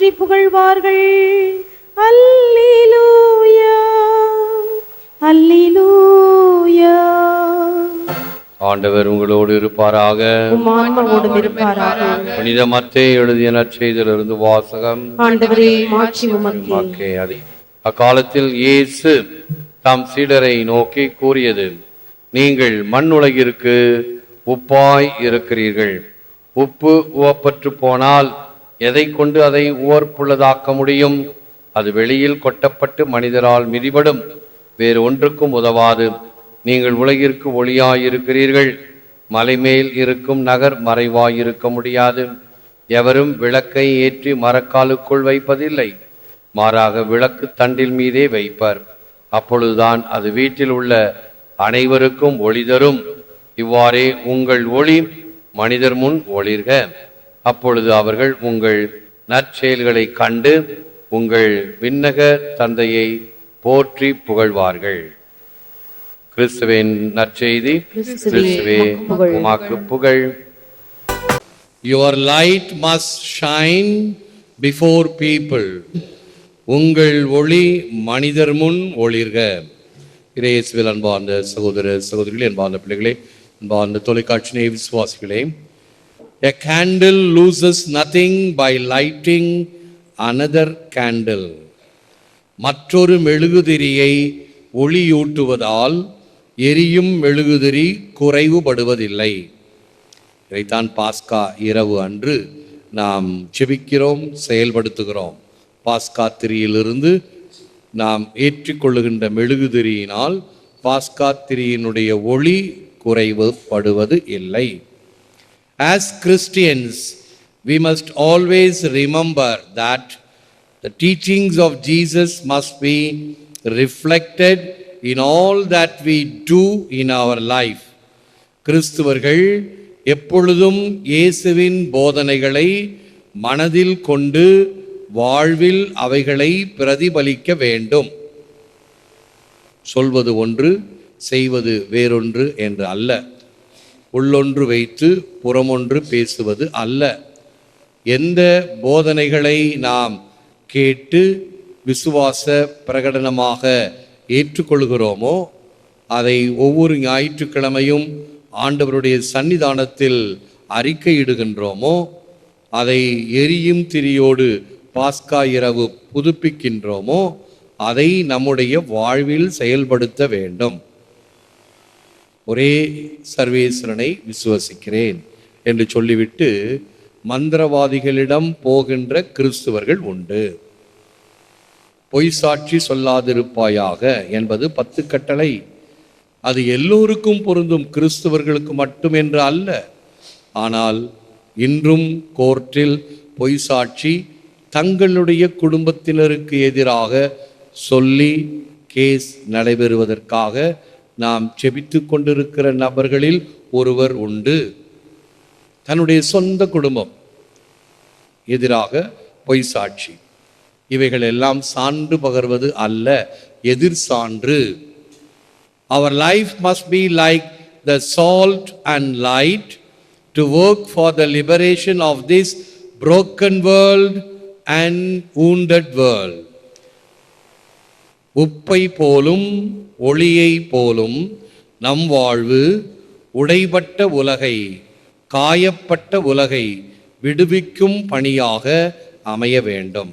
போற்றி புகழ்வார்கள். அல்லேலூயா. அல்லேலூயா. ஆண்டவர் உங்களோடு இருப்பாராக. புனித மத்தே எழுதிய நற்செய்தியிலிருந்து வாசகம். அக்காலத்தில் இயேசு தம் சீடரை நோக்கி கூறியது நீங்கள் மண் உலகிற்கு உப்பாய் இருக்கிறீர்கள். உப்பு உவப்பற்று போனால் எதை கொண்டு அதை உவர்ப்புள்ளதாக்க முடியும்? அது வெளியில் கொட்டப்பட்டு மனிதரால் மிதிபடும். வேறு ஒன்றுக்கும் உதவாது. நீங்கள் உலகிற்கு ஒளியாயிருக்கிறீர்கள். மலைமேல் இருக்கும் நகர் மறைவாயிருக்க முடியாது. எவரும் விளக்கை ஏற்றி மரக்காலுக்குள் வைப்பதில்லை. மாறாக விளக்கு தண்டில் மீதே வைப்பர். அப்பொழுதுதான் அது வீட்டில் உள்ள அனைவருக்கும் ஒளி தரும். இவ்வாறே உங்கள் ஒளி மனிதர் முன் ஒளிர்க. அப்பொழுது அவர்கள் உங்கள் நற்செயல்களை கண்டு உங்கள் விண்ணக தந்தையை போற்றி புகழ்வார்கள். கிறிஸ்துவின் நற்செய்தி கிறிஸ்துவே உமாக்கு புகழ். Your light must shine before people. உங்கள் ஒளி மனிதர் முன் ஒளிர்க. இறையேசுவில் அன்பார்ந்த சகோதர சகோதரிகளே அன்பார்ந்த பிள்ளைகளே அன்பார்ந்த தொலைக்காட்சி விசுவாசிகளே A candle loses nothing by lighting another candle. மற்றொரு மெழுகுதிரியை ஒளியூட்டுவதால் எரியும் மெழுகுதிரி குறைவுபடுவதில்லை. இதைத்தான் பாஸ்கா இரவு அன்று நாம் செபிக்கிறோம் செயல்படுத்துகிறோம். பாஸ்கா திரியிலிருந்து நாம் ஏற்றிக்கொள்ளுகின்ற மெழுகுதிரியினால் பாஸ்கா திரியினுடைய ஒளி குறைவுபடுவது இல்லை As Christians, we must always remember that the teachings of Jesus must be reflected in all that we do in our life. கிறிஸ்துவர்கள் எப்பொழுதும் இயேசுவின் போதனைகளை மனதில் கொண்டு வாழ்வில் அவைகளை பிரதிபலிக்க வேண்டும் சொல்வது ஒன்று செய்வது வேறொன்று என்று அல்ல உள்ளொன்று வைத்து புறமொன்று பேசுவது அல்ல. எந்த போதனைகளை நாம் கேட்டு விசுவாச பிரகடனமாக ஏற்றுக்கொள்கிறோமோ அதை ஒவ்வொரு ஞாயிற்றுக்கிழமையும் ஆண்டவருடைய சன்னிதானத்தில் அறிக்கையிடுகின்றோமோ அதை எரியும் திரியோடு பாஸ்கா இரவு புதுப்பிக்கின்றோமோ அதை நம்முடைய வாழ்வில் செயல்படுத்த வேண்டும். ஒரே சர்வேஸ்வரனை விசுவசிக்கிறேன் என்று சொல்லிவிட்டு மந்திரவாதிகளிடம் போகின்ற கிறிஸ்துவர்கள் உண்டு. பொய் சாட்சி சொல்லாதிருப்பாயாக என்பது பத்து கட்டளை. அது எல்லோருக்கும் பொருந்தும் கிறிஸ்துவர்களுக்கு மட்டுமென்று அல்ல. ஆனால் இன்றும் கோர்ட்டில் பொய் சாட்சி தங்களுடைய குடும்பத்தினருக்கு எதிராக சொல்லி கேஸ் நடைபெறுவதற்காக நாம் செபித்து கொண்டிருக்கிற நபர்களில் ஒருவர் உண்டு தன்னுடைய சொந்த குடும்பம் எதிராக பொய் சாட்சி இவைகள் எல்லாம் சான்று பகர்வது அல்ல எதிர் சான்று அவர் life must be like the salt and light to work for the liberation of this broken world and wounded world உப்பை போலும் ஒளியை போலும் நம் வாழ்வு உடைபட்ட உலகை காயப்பட்ட உலகை விடுவிக்கும் பணியாக அமைய வேண்டும்.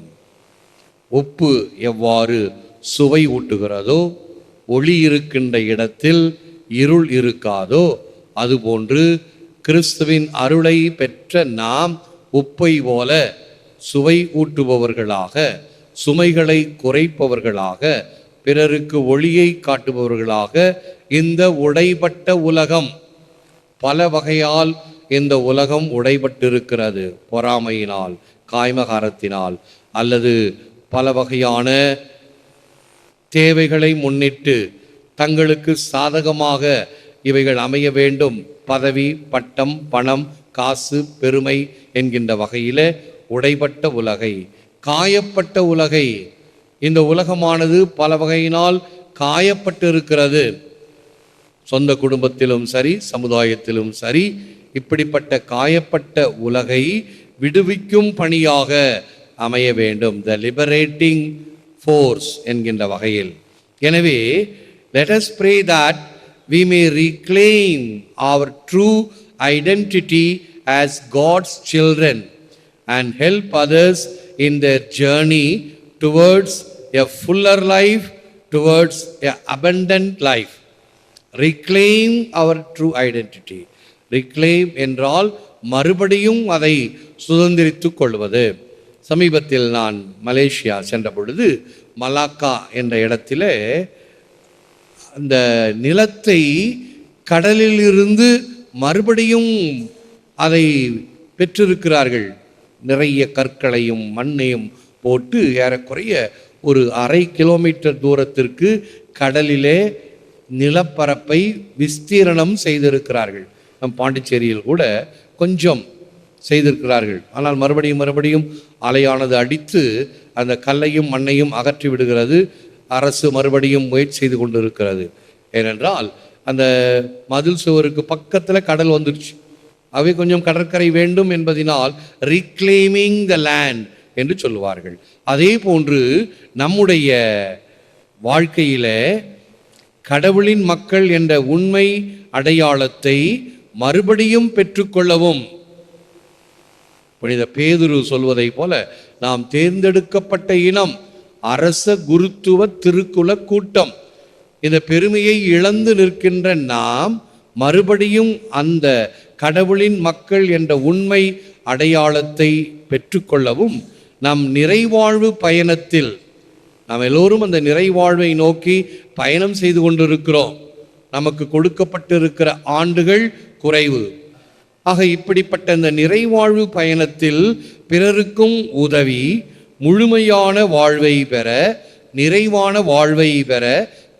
உப்பு எவ்வாறு சுவை ஊட்டுகிறதோ ஒளி இருக்கின்ற இடத்தில் இருள் இருக்காதோ அதுபோன்று கிறிஸ்துவின் அருளை பெற்ற நாம் உப்பை போல சுவை ஊட்டுபவர்களாக சுமைகளை குறைப்பவர்களாக பிறருக்கு ஒளியை காட்டுபவர்களாக இந்த உடைபட்ட உலகம் பல வகையால் இந்த உலகம் உடைபட்டிருக்கிறது. பொறாமையினால் காய்மகாரத்தினால் அல்லது பல வகையான தேவைகளை முன்னிட்டு தங்களுக்கு சாதகமாக இவைகள் அமைய வேண்டும். பதவி பட்டம் பணம் காசு பெருமை என்கின்ற வகையில் உடைபட்ட உலகை காயப்பட்ட உலகை. இந்த உலகமானது பல வகையினால் காயப்பட்டிருக்கிறது. சொந்த குடும்பத்திலும் சரி சமுதாயத்திலும் சரி இப்படிப்பட்ட காயப்பட்ட உலகை விடுவிக்கும் பணியாக அமைய வேண்டும். த லிபரேட்டிங் ஃபோர்ஸ் என்கின்ற வகையில். எனவே let us pray that we may reclaim our true identity as God's children and help others in their journey towards a fuller life, towards a abundant life. reclaim our true identity. Reclaim என்றால் மறுபடியும் அதை சுதந்திரித்து கொள்வது. சமீபத்தில் நான் Malaysia சென்ற பொழுது Malacca என்ற இடத்துல அந்த நிலத்தை கடலில் இருந்து மறுபடியும் அதை பெற்றிருக்கிறார்கள். நிறைய கற்களையும் மண்ணையும் போட்டு ஏறக்குறைய ஒரு அரை கிலோமீட்டர் தூரத்திற்கு கடலிலே நிலப்பரப்பை விஸ்தீரணம் செய்திருக்கிறார்கள். நம் பாண்டிச்சேரியில் கூட கொஞ்சம் செய்திருக்கிறார்கள். ஆனால் மறுபடியும் மறுபடியும் அலையானது அடித்து அந்த கல்லையும் மண்ணையும் அகற்றி விடுகிறது. அரசு மறுபடியும் முயற்சி செய்து கொண்டிருக்கிறது. ஏனென்றால் அந்த மதில் சுவருக்கு பக்கத்தில் கடல் வந்துடுச்சு. அவை கொஞ்சம் கடற்கரை வேண்டும் என்பதினால் ரீக்ளைமிங் த லேண்ட் என்று சொல்லுவார்கள். அதே போன்று நம்முடைய வாழ்க்கையில கடவுளின் மக்கள் என்ற உண்மை அடையாளத்தை மறுபடியும் பெற்றுக்கொள்ளவும். புனித பேதுரு சொல்வதைப் போல நாம் தேர்ந்தெடுக்கப்பட்ட இனம் அரச குருத்துவ திருக்குல கூட்டம். இந்த பெருமையை இழந்து நிற்கின்ற நாம் மறுபடியும் அந்த கடவுளின் மக்கள் என்ற உண்மை அடையாளத்தை பெற்றுக்கொள்ளவும் நம் நிறைவாழ்வு பயணத்தில் நாம் எல்லோரும் அந்த நிறைவாழ்வை நோக்கி பயணம் செய்து கொண்டிருக்கிறோம். நமக்கு கொடுக்கப்பட்டிருக்கிற ஆண்டுகள் குறைவு. ஆக இப்படிப்பட்ட இந்த நிறைவாழ்வு பயணத்தில் பிறருக்கும் உதவி முழுமையான வாழ்வை பெற நிறைவான வாழ்வை பெற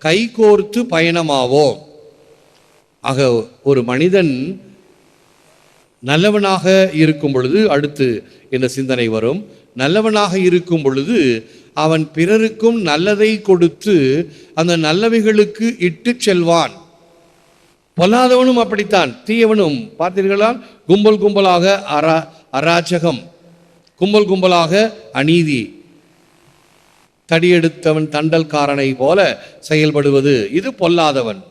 கைகோர்த்து பயணமாவோம். ஆக ஒரு மனிதன் நல்லவனாக இருக்கும் பொழுது அடுத்து இந்த சிந்தனை வரும்? நல்லவனாக இருக்கும் பொழுது அவன் பிறருக்கும் நல்லதை கொடுத்து அந்த நல்லவைகளுக்கு இட்டு செல்வான். பொல்லாதவனும் அப்படித்தான். தீயவனும் பார்த்தீர்களா? கும்பல் கும்பலாக அரா அராஜகம். கும்பல் கும்பலாக அநீதி. தடியெடுத்தவன் தண்டல்காரனை போல செயல்படுவது. இது பொல்லாதவன்.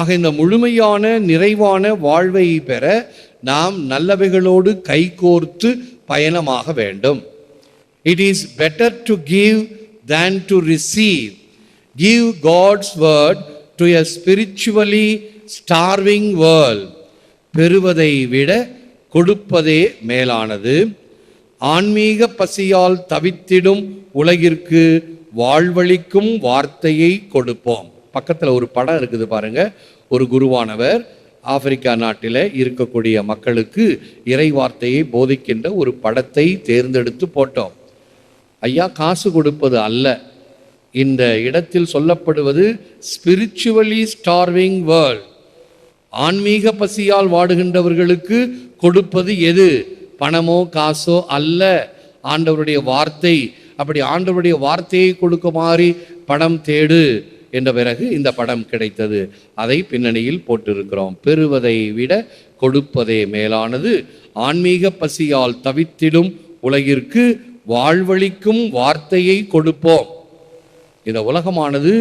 ஆக இந்த முழுமையான நிறைவான வாழ்வை பெற நாம் நல்லவைகளோடு கைகோர்த்து பயணமாக வேண்டும். It is better to give than to receive give God's word to a spiritually starving world பெறுவதை விட கொடுப்பதே மேலானது. ஆன்மீக பசியால் தவித்திடும் உலகிற்கு வாழ்வளிக்கும் வார்த்தையை கொடுப்போம். பக்கத்தில் ஒரு படம் இருக்குது பாருங்க. ஒரு குருவானவர் ஆப்பிரிக்கா நாட்டில் இருக்கக்கூடிய மக்களுக்கு இறை வார்த்தையை போதிக்கின்ற ஒரு படத்தை தேர்ந்தெடுத்து போட்டோம். ஐயா காசு கொடுப்பது அல்ல. இந்த இடத்தில் சொல்லப்படுவது ஸ்பிரிச்சுவலி ஸ்டார்விங் வேர்ல்ட் ஆன்மீக பசியால் வாடுகின்றவர்களுக்கு கொடுப்பது எது? பணமோ காசோ அல்ல. ஆண்டவருடைய வார்த்தை அப்படி ஆண்டவருடைய வார்த்தையை கொடுக்குமாறு பணம் தேடு. என்ற பிறகு இந்த படம் கிடைத்தது. அதை பின்னணியில் போட்டிருக்கிறோம். பெறுவதை விட கொடுப்பதே மேலானது. ஆன்மீக பசியால் தவித்திடும் உலகிற்கு வாழ்வளிக்கும் வார்த்தையை கொடுப்போம். இந்த உலகமானது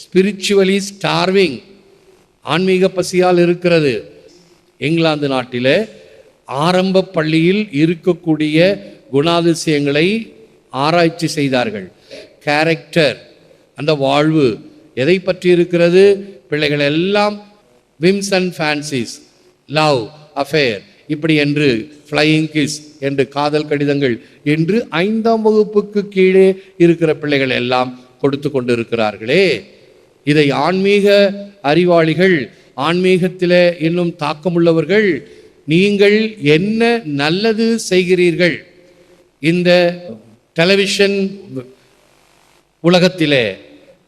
ஸ்பிரிச்சுவலி ஸ்டார்விங் ஆன்மீக பசியால் இருக்கிறது. இங்கிலாந்து நாட்டில் ஆரம்ப பள்ளியில் இருக்கக்கூடிய குணாதிசயங்களை ஆராய்ச்சி செய்தார்கள். கேரக்டர் அந்த வாழ்வு எதை பற்றி இருக்கிறது பிள்ளைகள் எல்லாம் whims and fancies love affair இப்படி என்று ஃப்ளையிங் கிஸ் என்று காதல் கடிதங்கள் என்று ஐந்தாம் வகுப்புக்கு கீழே இருக்கிற பிள்ளைகள் எல்லாம் கொடுத்து கொண்டிருக்கிறார்களே. இதை ஆன்மீக அறிவாளிகள் ஆன்மீகத்தில் இன்னும் தாக்கமுள்ளவர்கள் நீங்கள் என்ன நல்லது செய்கிறீர்கள்? இந்த டெலிவிஷன் உலகத்திலே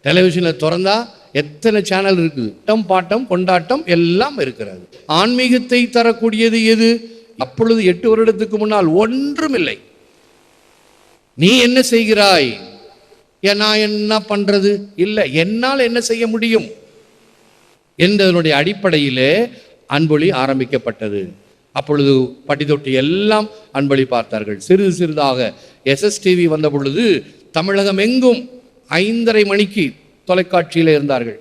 டெலிவிஷனில் திறந்தா எத்தனை சேனல் இருக்குது இட்டம் பாட்டம் கொண்டாட்டம் எல்லாம் இருக்கிறது. ஆன்மீகத்தை தரக்கூடியது எது? அப்பொழுது எட்டு வருடத்துக்கு முன்னால் ஒன்றுமில்லை. நீ என்ன செய்கிறாய்? ஏன் நான் என்ன பண்றது? இல்லை என்னால் என்ன செய்ய முடியும்? என்பதனுடைய அடிப்படையிலே அன்பொழி ஆரம்பிக்கப்பட்டது. அப்பொழுது பட்டி தொட்டி எல்லாம் அன்பொழி பார்த்தார்கள். சிறிது சிறிதாக எஸ்எஸ்டிவி வந்த பொழுது தமிழகம் எங்கும் ஐந்தரை மணிக்கு தொலைக்காட்சியில் இருந்தார்கள்.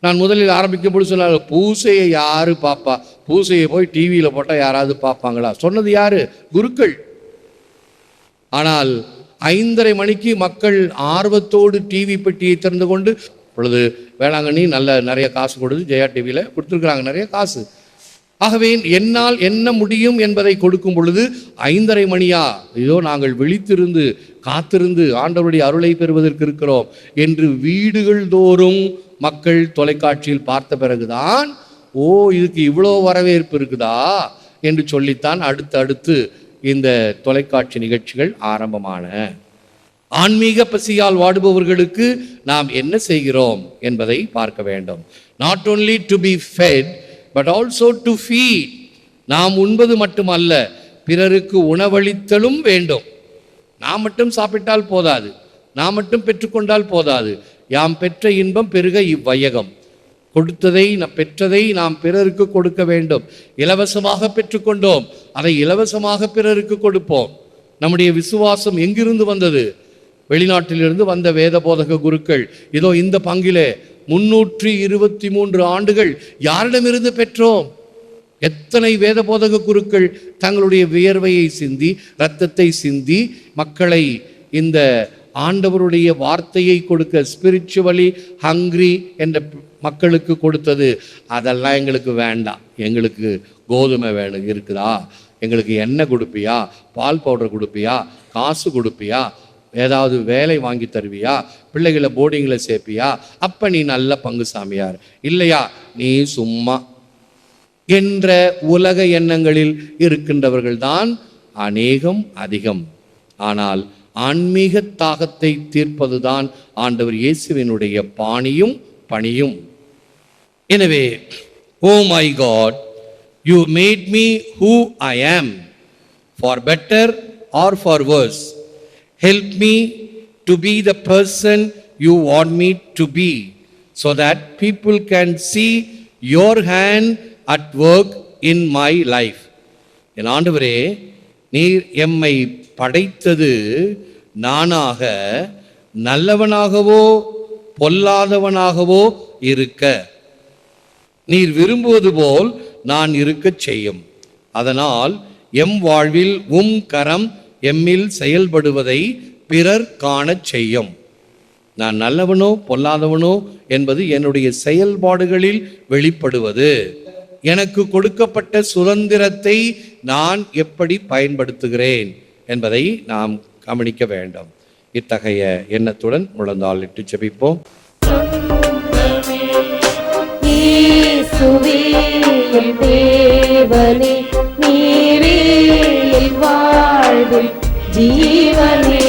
நான் முதலில் ஆரம்பிக்கும் பொழுது சொன்னாங்க பூசையை யாரு பார்ப்பா பூசையை போய் டிவியில் போட்டால் யாராவது பார்ப்பாங்களா சொன்னது யாரு? குருக்கள். ஆனால் ஐந்தரை மணிக்கு மக்கள் ஆர்வத்தோடு டிவி பெட்டியை திறந்து கொண்டு பொழுது வேளாங்கண்ணி நல்ல நிறைய காசு கொடுத்து ஜெயா டிவியில் கொடுத்துருக்குறாங்க நிறைய காசு. ஆகவே என்னால் என்ன முடியும் என்பதை கொடுக்கும் பொழுது ஐந்தரை மணியா? இதோ நாங்கள் விழித்திருந்து காத்திருந்து ஆண்டவருடைய அருளை பெறுவதற்கு இருக்கிறோம் என்று வீடுகள் தோறும் மக்கள் தொலைக்காட்சியில் பார்த்த பிறகுதான் ஓ இதுக்கு இவ்வளோ வரவேற்பு இருக்குதா? என்று சொல்லித்தான் அடுத்து அடுத்து இந்த தொலைக்காட்சி நிகழ்ச்சிகள் ஆரம்பமான. ஆன்மீக பசியால் வாடுபவர்களுக்கு நாம் என்ன செய்கிறோம் என்பதை பார்க்க வேண்டும். Not only to be fed but also to feed நாம் உண்பது மட்டுமல்ல பிறருக்கு உணவளித்தலும் வேண்டும். நாம் மட்டும் சாப்பிட்டால் போதாது. நாம் மட்டும் பெற்றுக்கொண்டால் போதாது. யாம் பெற்ற இன்பம் பெருக இவ்வையகம். கொடுத்ததை பெற்றதை நாம் பிறருக்கு கொடுக்க வேண்டும். இலவசமாக பெற்றுக்கொண்டோம். அதை இலவசமாக பிறருக்கு கொடுப்போம். நம்முடைய விசுவாசம் எங்கிருந்து வந்தது? வெளிநாட்டிலிருந்து வந்த வேத போதக குருக்கள் இதோ இந்த பங்கிலே முன்னூற்றி இருபத்தி மூன்று ஆண்டுகள் யாரிடமிருந்து பெற்றோம்? எத்தனை வேத போதக குருக்கள் தங்களுடைய வியர்வையை சிந்தி ரத்தத்தை சிந்தி மக்களை இந்த ஆண்டவருடைய வார்த்தையை கொடுக்க ஸ்பிரிச்சுவலி ஹங்க்ரி என்ற மக்களுக்கு கொடுத்தது. அதெல்லாம் எங்களுக்கு வேண்டாம். எங்களுக்கு கோதுமை வேணும் இருக்குதா? எங்களுக்கு எண்ணெய் கொடுப்பியா? பால் பவுடர் கொடுப்பியா? காசு கொடுப்பியா? ஏதாவது வேலை வாங்கி தருவியா? பிள்ளைகளை போர்டிங்கில் சேர்ப்பியா? அப்போ நீ நல்ல பங்கு சாமியார். இல்லையா? நீ சும்மா. என்ற உலக எண்ணங்களில் இருக்கின்றவர்கள்தான் அநேகம் அதிகம். ஆனால் ஆன்மீக தாகத்தை தீர்ப்பதுதான் ஆண்டவர் இயேசுவினுடைய பாணியும் பணியும். எனவே ஓ my God you made me who I am for better or for worse. Help me to be the person you want me to be so that people can see your hand at work in my life என் ஆண்டவரே நீர் எம்மை படைத்தது நானாக நல்லவனாகவோ பொல்லாதவனாகவோ இருக்க. நீர் விரும்புவது போல் நான் இருக்கச் செய்யும். அதனால் எம் வாழ்வில் உம் கரம் எம்மில் செயல்படுவதை பிறர் காணச் செய்யும். நான் நல்லவனோ பொல்லாதவனோ என்பது என்னுடைய செயல்பாடுகளில் வெளிப்படுவது. எனக்கு கொடுக்கப்பட்ட சுதந்திரத்தை நான் எப்படி பயன்படுத்துகிறேன் என்பதை நாம் கவனிக்க வேண்டும். இத்தகைய எண்ணத்துடன் முழந்தால் இட்டு செபிப்போம். தேவனே. நீரே என் வாழ்வில் ஜீவனே.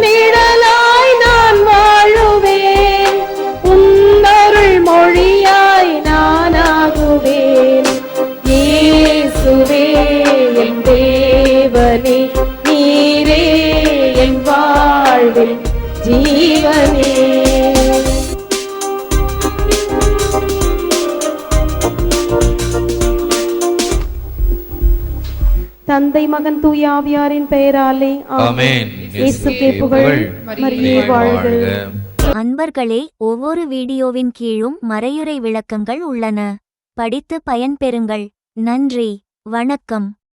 நிழலாய் நான் வாழுவேன். உன்னருள் மொழியாய் நானாகுவேன். ஏ தந்தை மகன் தூய ஆவியாரின் பெயராலே ஆமென். இயேசுக்கே புகழ். மரியே வாழ்க. அன்பர்களே ஒவ்வொரு வீடியோவின் கீழும் மறையுறை விளக்கங்கள் உள்ளன. படித்து பயன்பெறுங்கள். நன்றி. வணக்கம்.